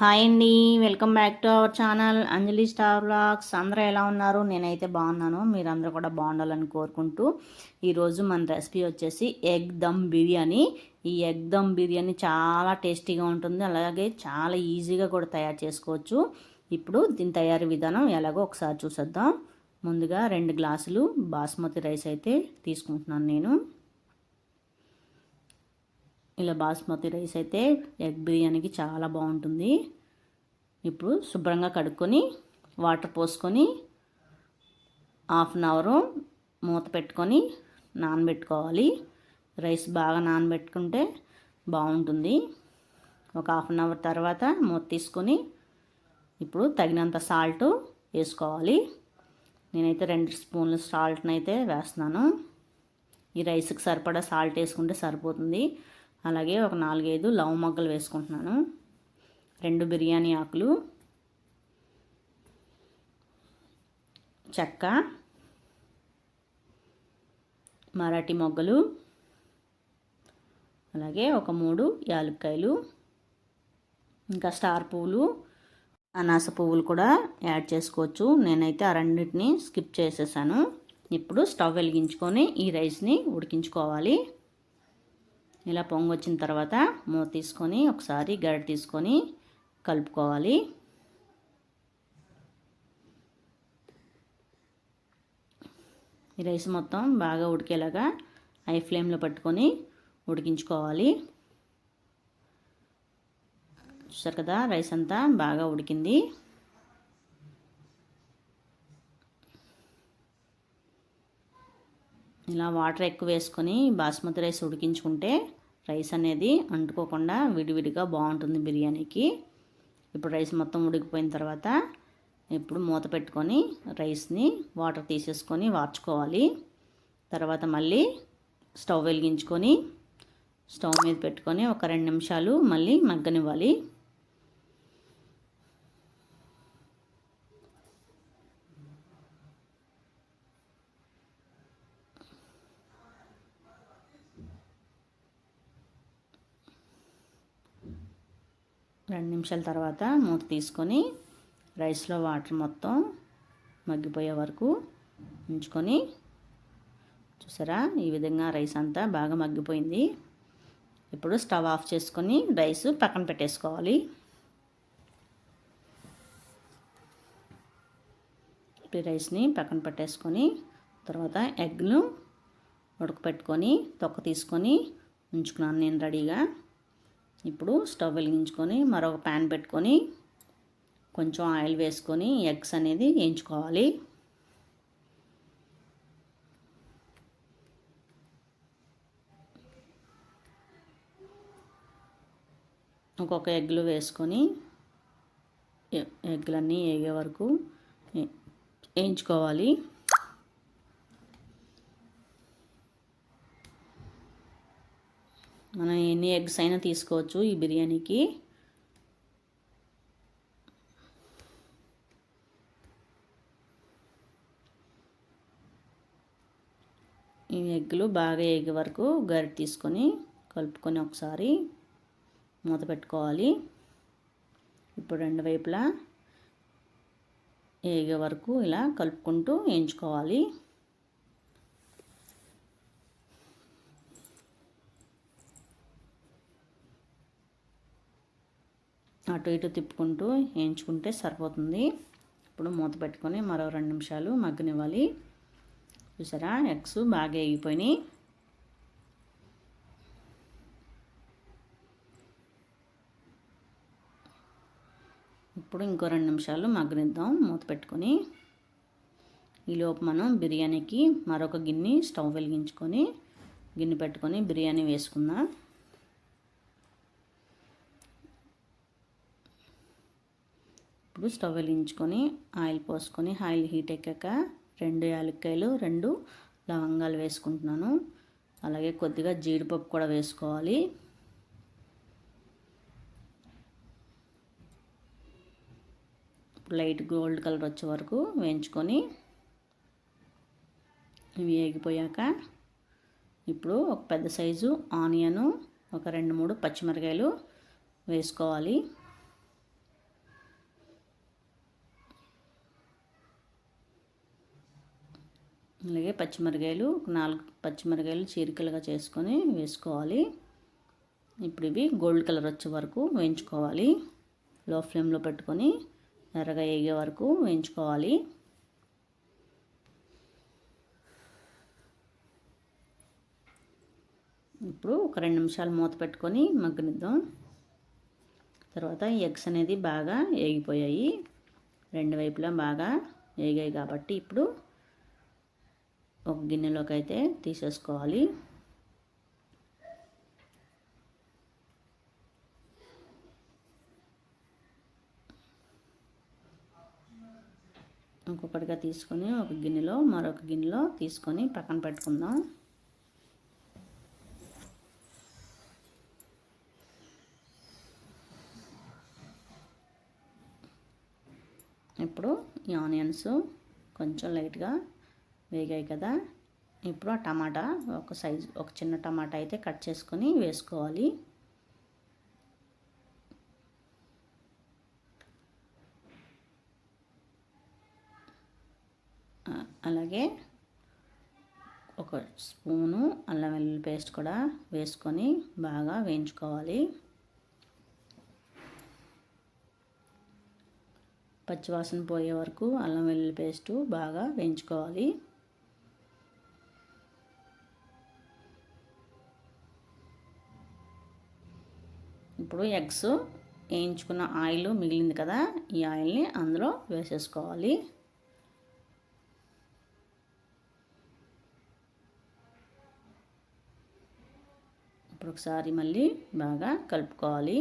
Hi అండి. Welcome back to our channel. Anjali star vlogs. అందరూ ఎలా ఉన్నారు? నేనైతే బాగున్నాను. మీరందరూ కూడా బాగుండాలని కోరుకుంటూ ఈరోజు మన రెసిపీ వచ్చేసి ఎగ్ దమ్ బిర్యానీ. ఈ ఎగ్ దమ్ బిర్యానీ చాలా టేస్టీగా ఉంటుంది. అలాగే చాలా ఈజీగా కూడా తయారు చేసుకోవచ్చు. ఇప్పుడు దీని తయారీ విధానం ఎలాగో ఒకసారి చూసేద్దాం. ముందుగా రెండు గ్లాసులు బాస్మతి రైస్ అయితే తీసుకుంటున్నాను నేను. ఇలా బాస్మతి రైస్ అయితే ఎగ్ బిర్యానీకి చాలా బాగుంటుంది. ఇప్పుడు శుభ్రంగా కడుక్కొని వాటర్ పోసుకొని హాఫ్ అన్ అవరు మూత పెట్టుకొని నానబెట్టుకోవాలి. రైస్ బాగా నానబెట్టుకుంటే బాగుంటుంది. ఒక హాఫ్ అన్ అవర్ తర్వాత మూత తీసుకొని ఇప్పుడు తగినంత సాల్ట్ వేసుకోవాలి. నేనైతే రెండు స్పూన్లు సాల్ట్ని అయితే వేస్తున్నాను. ఈ రైస్కి సరిపడా సాల్ట్ వేసుకుంటే సరిపోతుంది. అలాగే ఒక నాలుగైదు లవ్ మొగ్గలు వేసుకుంటున్నాను. రెండు బిర్యానీ ఆకులు. చెక్క. మరాఠీ మొగ్గలు. అలాగే ఒక మూడు యాలక్కాయలు. ఇంకా స్టార్ పువ్వులు అనాస పువ్వులు కూడా యాడ్ చేసుకోవచ్చు. నేనైతే ఆ రెండింటిని స్కిప్ చేసేసాను. ఇప్పుడు స్టవ్ వెలిగించుకొని ఈ రైస్ని ఉడికించుకోవాలి. ఇలా పొంగు వచ్చిన తర్వాత మూత తీసుకొని ఒకసారి గడ్డ తీసుకొని కలుపుకోవాలి. ఈ రైస్ మొత్తం బాగా ఉడికేలాగా హై ఫ్లేమ్లో పట్టుకొని ఉడికించుకోవాలి. చూసారు కదా రైస్ అంతా బాగా ఉడికింది. ఇలా వాటర్ ఎక్కువ వేసుకొని బాస్మతి రైస్ ఉడికించుకుంటే రైస్ అనేది అంటుకోకుండా విడివిడిగా బాగుంటుంది బిర్యానీకి. ఇప్పుడు రైస్ మొత్తం ఉడికిపోయిన తర్వాత ఇప్పుడు మూత పెట్టుకొని రైస్ని వాటర్ తీసేసుకొని వార్చుకోవాలి. తర్వాత మళ్ళీ స్టవ్ వెలిగించుకొని స్టవ్ మీద పెట్టుకొని ఒక రెండు నిమిషాలు మళ్ళీ మగ్గనివ్వాలి. రెండు నిమిషాల తర్వాత మూత తీసుకొని రైస్లో వాటర్ మొత్తం మగ్గిపోయే వరకు ఉంచుకొని చూసారా? ఈ విధంగా రైస్ అంతా బాగా మగ్గిపోయింది. ఇప్పుడు స్టవ్ ఆఫ్ చేసుకొని రైస్ పక్కన పెట్టేసుకోవాలి. ఇప్పుడు రైస్ని పక్కన పెట్టేసుకొని తర్వాత ఎగ్ను ఉడకపెట్టుకొని తొక్క తీసుకొని ఉంచుకున్నాను నేను రెడీగా. ఇప్పుడు స్టవ్ వెలిగించుకొని మరొక ప్యాన్ పెట్టుకొని కొంచెం ఆయిల్ వేసుకొని ఎగ్స్ అనేది వేయించుకోవాలి. ఒక్కొక్క ఎగ్లు వేసుకొని ఎగ్లన్నీ వేగే వరకు వేయించుకోవాలి మనం ఎన్ని ఎగ్స్ అయినా తీసుకోవచ్చు ఈ బిర్యానీకి. ఈ ఎగ్గులు బాగా ఎగే వరకు గరిటె తీసుకొని కలుపుకొని ఒకసారి మూత పెట్టుకోవాలి. ఇప్పుడు రెండు వైపులా ఏగే వరకు ఇలా కలుపుకుంటూ వేయించుకోవాలి. అటు ఇటు తిప్పుకుంటూ వేయించుకుంటే సరిపోతుంది. ఇప్పుడు మూత పెట్టుకొని మరో రెండు నిమిషాలు మగ్గనివ్వాలి. చూసారా? ఎగ్స్ బాగా వేగిపోయినాయి. ఇప్పుడు ఇంకో రెండు నిమిషాలు మగ్గనిద్దాం. మూత పెట్టుకొని ఈలోపు మనం బిర్యానీకి మరొక గిన్నె స్టవ్ వెలిగించుకొని గిన్నె పెట్టుకొని బిర్యానీ వేసుకుందాం. ఇప్పుడు స్టవ్ వెలిగించుకొని ఆయిల్ పోసుకొని ఆయిల్ హీట్ ఎక్కాక రెండు యాలక్కాయలు రెండు లవంగాలు వేసుకుంటున్నాను. అలాగే కొద్దిగా జీడిపప్పు కూడా వేసుకోవాలి. లైట్ గోల్డ్ కలర్ వచ్చే వరకు వేయించుకొని ఇవి వేగిపోయాక ఇప్పుడు ఒక పెద్ద సైజు ఆనియను ఒక రెండు మూడు పచ్చిమిరకాయలు వేసుకోవాలి. అలాగే పచ్చిమిరకాయలు ఒక నాలుగు పచ్చిమిరకాయలు చీరికలుగా చేసుకొని వేసుకోవాలి. ఇప్పుడు ఇవి గోల్డ్ కలర్ వచ్చే వరకు వేయించుకోవాలి. లో ఫ్లేమ్లో పెట్టుకొని ఎర్రగా వేగే వరకు వేయించుకోవాలి. ఇప్పుడు ఒక రెండు నిమిషాలు మూత పెట్టుకొని మగ్గనిద్దాం. తర్వాత ఎగ్స్ అనేది బాగా వేగిపోయాయి రెండు వైపులా బాగా వేగాయి కాబట్టి ఇప్పుడు ఒక గిన్నెలోకి అయితే తీసేసుకోవాలి. ఇంకొకటిగా తీసుకొని ఒక గిన్నెలో మరొక గిన్నెలో తీసుకొని పక్కన పెట్టుకుందాం. ఇప్పుడు ఈ ఆనియన్స్ కొంచెం లైట్గా వేగాయి కదా. ఇప్పుడు ఆ టమాటా ఒక సైజు ఒక చిన్న టమాటా అయితే కట్ చేసుకొని వేసుకోవాలి. అలాగే ఒక స్పూను అల్లం వెల్లుల్లి పేస్ట్ కూడా వేసుకొని బాగా వేయించుకోవాలి. పచ్చివాసన పోయే వరకు అల్లం వెల్లుల్లి పేస్టు బాగా వేయించుకోవాలి. ఇప్పుడు ఎగ్స్ వేయించుకున్న ఆయిల్ మిగిలింది కదా ఈ ఆయిల్ని అందులో వేసేసుకోవాలి. ఇప్పుడు ఒకసారి మళ్ళీ బాగా కలుపుకోవాలి.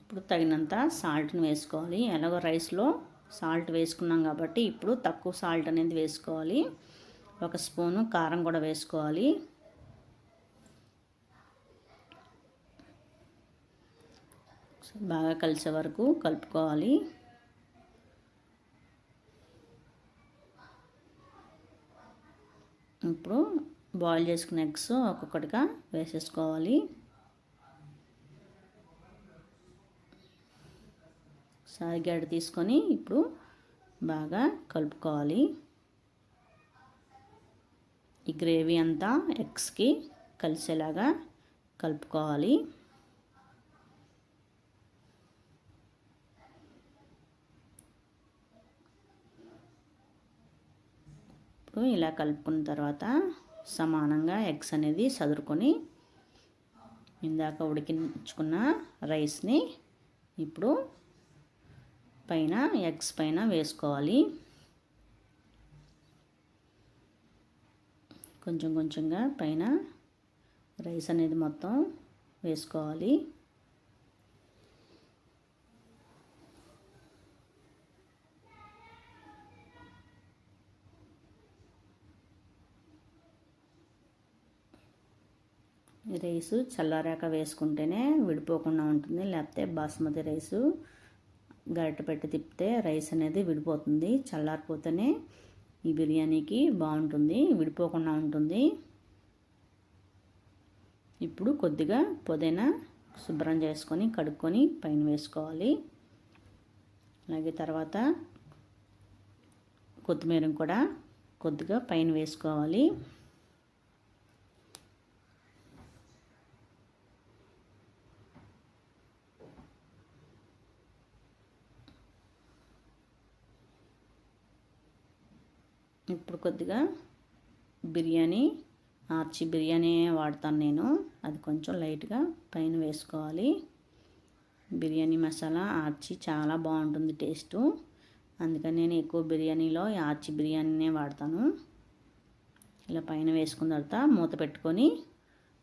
ఇప్పుడు తగినంత సాల్ట్ని వేసుకోవాలి. ఎలాగో రైస్లో సాల్ట్ వేసుకున్నాం కాబట్టి ఇప్పుడు తక్కువ సాల్ట్ అనేది వేసుకోవాలి. ఒక స్పూను కారం కూడా వేసుకోవాలి. బాగా కలిసే వరకు కలుపుకోవాలి. ఇప్పుడు బాయిల్ చేసుకున్న ఎగ్స్ ఒక్కొక్కటిగా వేసేసుకోవాలి. సారిగడ్డ తీసుకొని ఇప్పుడు బాగా కలుపుకోవాలి. ఈ గ్రేవీ అంతా ఎగ్స్కి కలిసేలాగా కలుపుకోవాలి. ఇప్పుడు ఇలా కలుపుకున్న తర్వాత సమానంగా ఎగ్స్ అనేది సదురుకొని ఇందాక ఉడికించుకున్న రైస్ని ఇప్పుడు పైన ఎగ్స్ పైన వేసుకోవాలి. కొంచెం కొంచెంగా పైన రైస్ అనేది మొత్తం వేసుకోవాలి. రైసు చల్లారాక వేసుకుంటేనే విడిపోకుండా ఉంటుంది. లేకపోతే బాస్మతి రైసు గరిట పెట్టి తిప్పితే రైస్ అనేది విడిపోతుంది. చల్లారిపోతేనే ఈ బిర్యానీకి బాగుంటుంది విడిపోకుండా ఉంటుంది. ఇప్పుడు కొద్దిగా పుదీనా శుభ్రం చేసుకొని కడుక్కొని పైన వేసుకోవాలి. అలాగే తర్వాత కొత్తిమీర కూడా కొద్దిగా పైన వేసుకోవాలి. ఇప్పుడు కొద్దిగా బిర్యానీ ఆర్చి బిర్యానీ వాడతాను నేను. అది కొంచెం లైట్గా పైన వేసుకోవాలి. బిర్యానీ మసాలా ఆర్చి చాలా బాగుంటుంది టేస్టు. అందుకని నేను ఎక్కువ బిర్యానీలో ఆర్చి బిర్యానీనే వాడతాను. ఇలా పైన వేసుకున్న తర్వాత మూత పెట్టుకొని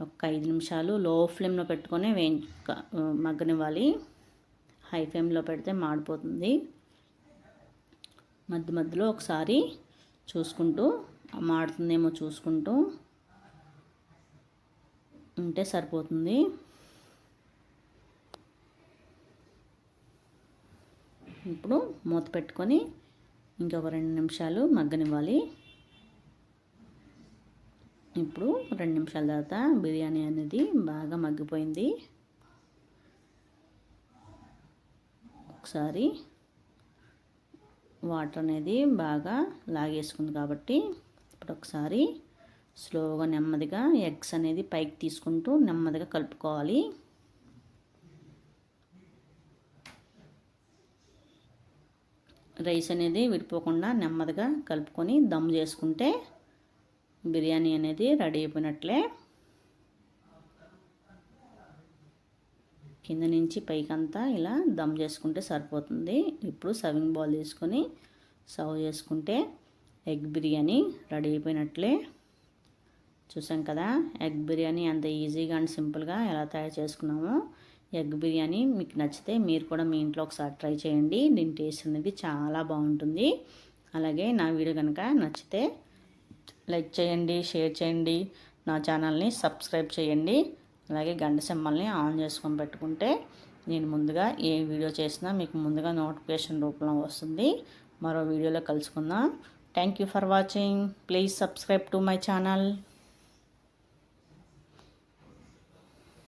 ఒక ఐదు నిమిషాలు లో ఫ్లేమ్లో పెట్టుకొని వే మగ్గనివ్వాలి. హై ఫ్లేమ్లో పెడితే మాడిపోతుంది. మధ్య మధ్యలో ఒకసారి చూసుకుంటూ మాడుతుందేమో చూసుకుంటూ ఉంటే సరిపోతుంది. ఇప్పుడు మూత పెట్టుకొని ఇంకొక రెండు నిమిషాలు మగ్గనివ్వాలి. ఇప్పుడు రెండు నిమిషాల తర్వాత బిర్యానీ అనేది బాగా మగ్గిపోయింది. ఒకసారి వాటర్ అనేది బాగా లాగేసుకుంది కాబట్టి ఇప్పుడు ఒకసారి స్లోగా నెమ్మదిగా ఎగ్స్ అనేది పైకి తీసుకుంటూ నెమ్మదిగా కలుపుకోవాలి. రైస్ అనేది విడిపోకుండా నెమ్మదిగా కలుపుకొని దమ్ చేసుకుంటే బిర్యానీ అనేది రెడీ అయిపోయినట్లే. కింద నుంచి పైకంతా ఇలా దమ్ చేసుకుంటే సరిపోతుంది. ఇప్పుడు సర్వింగ్ బౌల్ తీసుకొని సర్వ్ చేసుకుంటే ఎగ్ బిర్యానీ రెడీ అయిపోయినట్లే. చూసాం కదా ఎగ్ బిర్యానీ అంత ఈజీగా అండ్ సింపుల్గా ఎలా తయారు చేసుకున్నామో. ఎగ్ బిర్యానీ మీకు నచ్చితే మీరు కూడా మీ ఇంట్లో ఒకసారి ట్రై చేయండి. దీని టేస్ట్ అనేది చాలా బాగుంటుంది. అలాగే నా వీడియో కనుక నచ్చితే లైక్ చేయండి షేర్ చేయండి. నా ఛానల్ని సబ్స్క్రైబ్ చేయండి. అలాగే గంట సింబల్ని ఆన్ చేసుకొని పెట్టుకుంటే నేను ముందుగా ఏ వీడియో చేసినా మీకు ముందుగా నోటిఫికేషన్ రూపంలో వస్తుంది. మరో వీడియోలో కలుసుకుందాం. Thank you for watching please subscribe to my channel